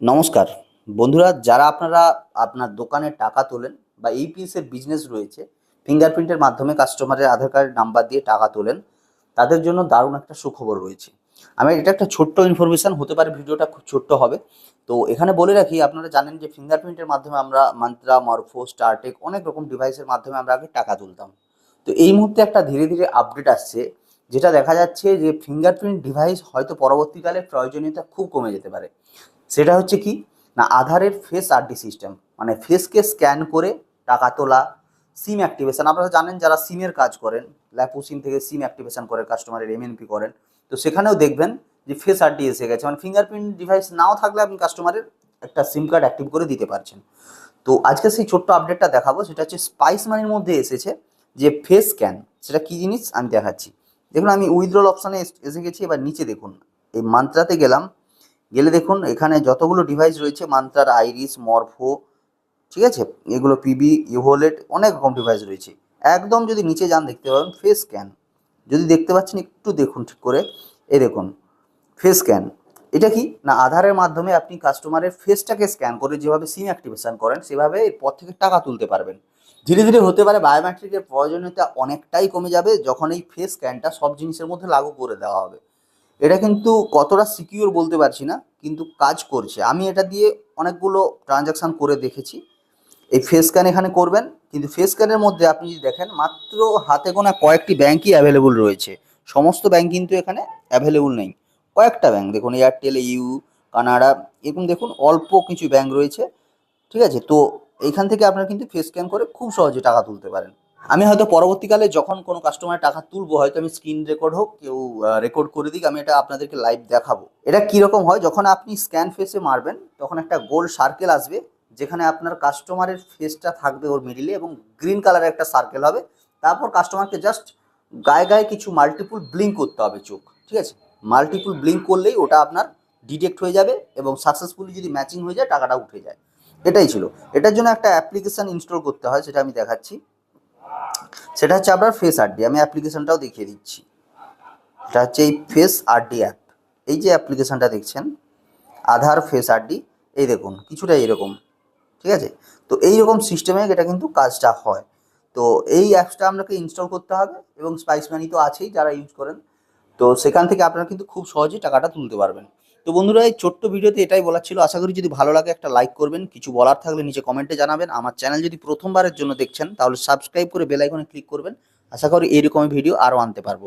নমস্কার। বন্ধুরা, যারা আপনারা আপনার দোকানে টাকা তোলেন বা ইপিএস এর বিজনেস রয়েছে ফিঙ্গারপ্রিন্টের মাধ্যমে কাস্টমারের আধার কার্ড নাম্বার দিয়ে টাকা তোলেন, তাদের জন্য দারুণ একটা সুখবর রয়েছে। আমি এটা একটা ছোট্ট ইনফরমেশন হতে পারে ভিডিওটা খুব ছোট্ট হবে। তো এখানে বলে রাখি, আপনারা জানেন যে ফিঙ্গারপ্রিন্টের মাধ্যমে আমরা মান্ত্রা মরফো স্টারটেক অনেক রকম ডিভাইসের মাধ্যমে আমরা আগে টাকা তুলতাম। তো এই মুহূর্তে একটা ধীরে ধীরে আপডেট আসছে। যেটা দেখা যাচ্ছে যে ফিঙ্গারপ্রিন্ট ডিভাইস হয়তো পরবর্তীকালে প্রয়োজনীয়তা খুব কমে যেতে পারে। সেটা হচ্ছে কি? না আধারের ফেস আরডি সিস্টেম মানে ফেসকে স্ক্যান করে টাকা তোলা সিম অ্যাক্টিভেশন আপনারা জানেন যারা সিমের কাজ করেন ল্যাপু সিম থেকে সিম অ্যাক্টিভেশন করে কাস্টমারের এমএনপি করেন, তো সেখানেও দেখবেন যে ফেস আরডি এসে গেছে। মানে ফিঙ্গারপ্রিন্ট ডিভাইস নাও থাকলে আপনি কাস্টমারের একটা সিম কার্ড অ্যাক্টিভ করে দিতে পারছেন। তো আজকে সেই ছোট্ট আপডেটটা দেখাবো, সেটা হচ্ছে স্পাইস মানির মধ্যে এসেছে যে ফেস স্ক্যান সেটা কী জিনিস? আমি দেখাচ্ছি। দেখুন, আমি উইথড্রল অপশানে এসে গেছি, এবার নিচে দেখুন। এই মান্ত্রাতে গেলাম, গেলে দেখুন, এখানে যতগুলো ডিভাইস রয়েছে মান্ত্রার আইরিস মরফো ঠিক আছে? এগুলো পিবি ইভোলেট অনেক রকম ডিভাইস রয়েছে। একদম যদি নিচে যান, দেখতে পাবেন ফেস স্ক্যান যদি দেখতে পাচ্ছেন, একটু দেখুন ঠিক করে। এই দেখুন ফেস স্ক্যান এটা কি? না, আধারের মাধ্যমে আপনি কাস্টমারের ফেসটাকে স্ক্যান করে যেভাবে সিম অ্যাক্টিভেশন করেন, সেভাবে এরপর থেকে টাকা তুলতে পারবেন। ধীরে ধীরে হতে পারে বায়োমেট্রিকের প্রয়োজনীয়তা অনেকটাই কমে যাবে যখন এই ফেস স্ক্যানটা সব জিনিসের মধ্যে লাগু করে দেওয়া হবে। এটা কিন্তু কতটা সিকিউর বলতে পারছি না, কিন্তু কাজ করছে। আমি এটা দিয়ে অনেকগুলো ট্রানজাকশান করে দেখেছি। এই ফেস স্ক্যান এখানে করবেন, কিন্তু ফেস স্ক্যানের মধ্যে আপনি যদি দেখেন, মাত্র হাতে গোনা কয়েকটি ব্যাংকই অ্যাভেলেবল রয়েছে। সমস্ত ব্যাংক কিন্তু এখানে অ্যাভেলেবল নেই। কয়েকটা ব্যাংক, দেখুন এয়ারটেল ইউ কানাডা এরকম দেখুন, অল্প কিছু ব্যাঙ্ক রয়েছে। ঠিক আছে? তো এইখান থেকে আপনারা কিন্তু ফেস স্ক্যান করে খুব সহজে টাকা তুলতে পারেন। আমি হয়তো পরবর্তীকালে যখন কোনো কাস্টমারের টাকা তুলবো, হয়তো আমি স্ক্রিন রেকর্ড হোক, কেউ রেকর্ড করে দিক, আমি এটা আপনাদেরকে লাইভ দেখাবো। এটা কীরকম হয়? যখন আপনি স্ক্যান ফেসে মারবেন, তখন একটা গোল সার্কেল আসবে, যেখানে আপনার কাস্টমারের ফেসটা থাকবে ওর মিডিলে এবং গ্রিন কালারের একটা সার্কেল হবে। তারপর কাস্টমারকে জাস্ট গায়ে গায়ে কিছু মাল্টিপুল ব্লিঙ্ক করতে হবে চোখ, ঠিক আছে? মাল্টিপুল ব্লিঙ্ক করলেই ওটা আপনার ডিটেক্ট হয়ে যাবে এবং সাকসেসফুলি যদি ম্যাচিং হয়ে যায়, টাকাটা উঠে যায়। এটাই ছিল। এটার জন্য একটা অ্যাপ্লিকেশান ইনস্টল করতে হয়, সেটা আমি দেখাচ্ছি। সেটা হচ্ছে আপনার ফেস আরডি আমি অ্যাপ্লিকেশনটাও দেখিয়ে দিচ্ছি। এটা হচ্ছে এই ফেস আরডি অ্যাপ এই যে অ্যাপ্লিকেশনটা দেখছেন আধার ফেস আরডি এই দেখুন, কিছুটা এরকম, ঠিক আছে? তো এইরকম সিস্টেমে এটা কিন্তু কাজটা হয়। তো এই অ্যাপসটা আপনাকে ইনস্টল করতে হবে, এবং স্পাইস মানি তো আছেই যারা ইউজ করেন। তো সেখান থেকে আপনারা কিন্তু খুব সহজেই টাকাটা তুলতে পারবেন। তো বন্ধুরা, এই ছোট্ট ভিডিওতে এটাই বলার ছিল। আশা করি যদি ভালো লাগে একটা লাইক করবেন। কিছু বলার থাকলে নিচে কমেন্টে জানাবেন। আমার চ্যানেল যদি প্রথমবারের জন্য দেখছেন, তাহলে সাবস্ক্রাইব করে বেলাইকনে ক্লিক করবেন। আশা করি এইরকমই ভিডিও আরও আনতে পারব।